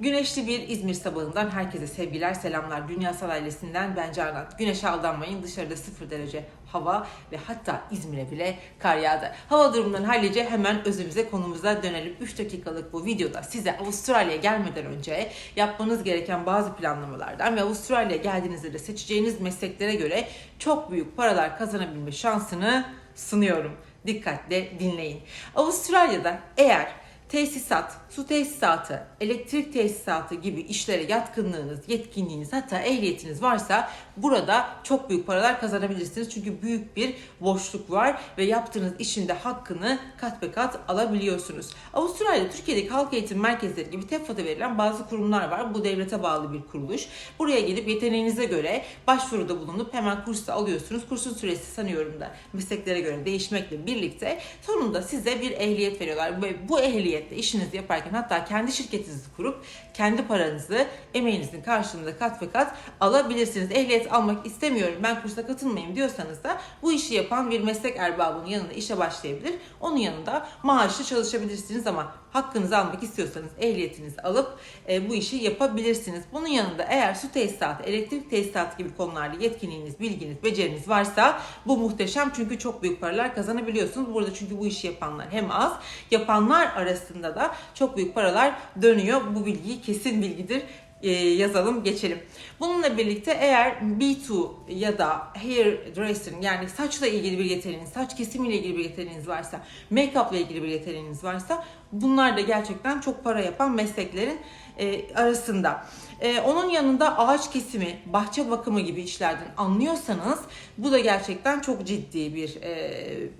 Güneşli bir İzmir sabahından herkese sevgiler, selamlar. Dünyasal ailesinden ben Canan. Güneşe aldanmayın. Dışarıda 0 derece hava ve hatta İzmir'e bile kar yağdı. Hava durumundan hallice hemen özümüze konumuza dönelim. 3 dakikalık bu videoda size Avustralya'ya gelmeden önce yapmanız gereken bazı planlamalardan ve Avustralya'ya geldiğinizde de seçeceğiniz mesleklere göre çok büyük paralar kazanabilme şansını sunuyorum. Dikkatle dinleyin. Avustralya'da eğer tesisat, su tesisatı, elektrik tesisatı gibi işlere yatkınlığınız, yetkinliğiniz hatta ehliyetiniz varsa burada çok büyük paralar kazanabilirsiniz. Çünkü büyük bir boşluk var ve yaptığınız işin de hakkını kat be kat alabiliyorsunuz. Avustralya'da Türkiye'deki halk eğitim merkezleri gibi TEFA'da verilen bazı kurumlar var. Bu devlete bağlı bir kuruluş. Buraya gelip yeteneğinize göre başvuruda bulunup hemen kursu alıyorsunuz. Kursun süresi sanıyorum da mesleklere göre değişmekle birlikte sonunda size bir ehliyet veriyorlar. Ve bu ehliyetle işinizi yaparken hatta kendi şirketinizi kurup kendi paranızı emeğinizin karşılığında kat ve kat alabilirsiniz. Ehliyet almak istemiyorum ben kursa katılmayayım diyorsanız da bu işi yapan bir meslek erbabının yanında işe başlayabilir. Onun yanında maaşlı çalışabilirsiniz ama hakkınızı almak istiyorsanız ehliyetinizi alıp e, bu işi yapabilirsiniz. Bunun yanında eğer su tesisatı, elektrik tesisatı gibi konularda yetkinliğiniz, bilginiz, beceriniz varsa bu muhteşem çünkü çok büyük paralar kazanabiliyorsunuz. Burada çünkü bu işi yapanlar hem az, yapanlar arasında da çok büyük paralar dönüyor. Bu bilgiyi kesin bilgidir yazalım geçelim. Bununla birlikte eğer B2 ya da hair dressing yani saçla ilgili bir yeteneğiniz, saç kesimiyle ilgili bir yeteneğiniz varsa, make-up ile ilgili bir yeteneğiniz varsa bunlar da gerçekten çok para yapan mesleklerin e, arasında. E, onun yanında ağaç kesimi, bahçe bakımı gibi işlerden anlıyorsanız bu da gerçekten çok ciddi bir e,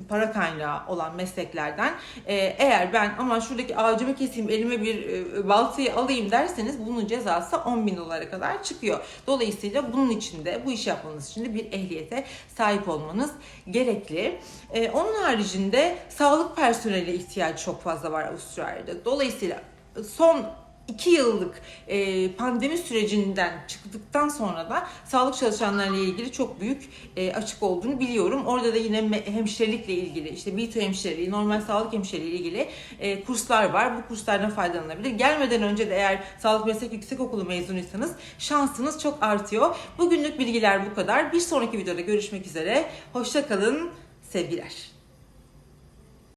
para kaynağı olan mesleklerden. E, eğer ben ama şuradaki ağacımı keseyim, elime bir e, baltayı alayım derseniz bunun cezası 10 bin dolara kadar çıkıyor. Dolayısıyla bunun için de bu iş yapmanız için de bir ehliyete sahip olmanız gerekli. E, onun haricinde sağlık personeli ihtiyacı çok fazla var Avustralya'da. Dolayısıyla son 2 yıllık e, pandemi sürecinden çıktıktan sonra da sağlık çalışanlarıyla ilgili çok büyük e, açık olduğunu biliyorum. Orada da yine hemşirelikle ilgili işte B2 hemşireliği, normal sağlık hemşireliği ilgili e, kurslar var. Bu kurslardan faydalanabilir. Gelmeden önce de eğer sağlık meslek yüksekokulu mezunuysanız şansınız çok artıyor. Bugünlük bilgiler bu kadar. Bir sonraki videoda görüşmek üzere. Hoşça kalın. Sevgiler.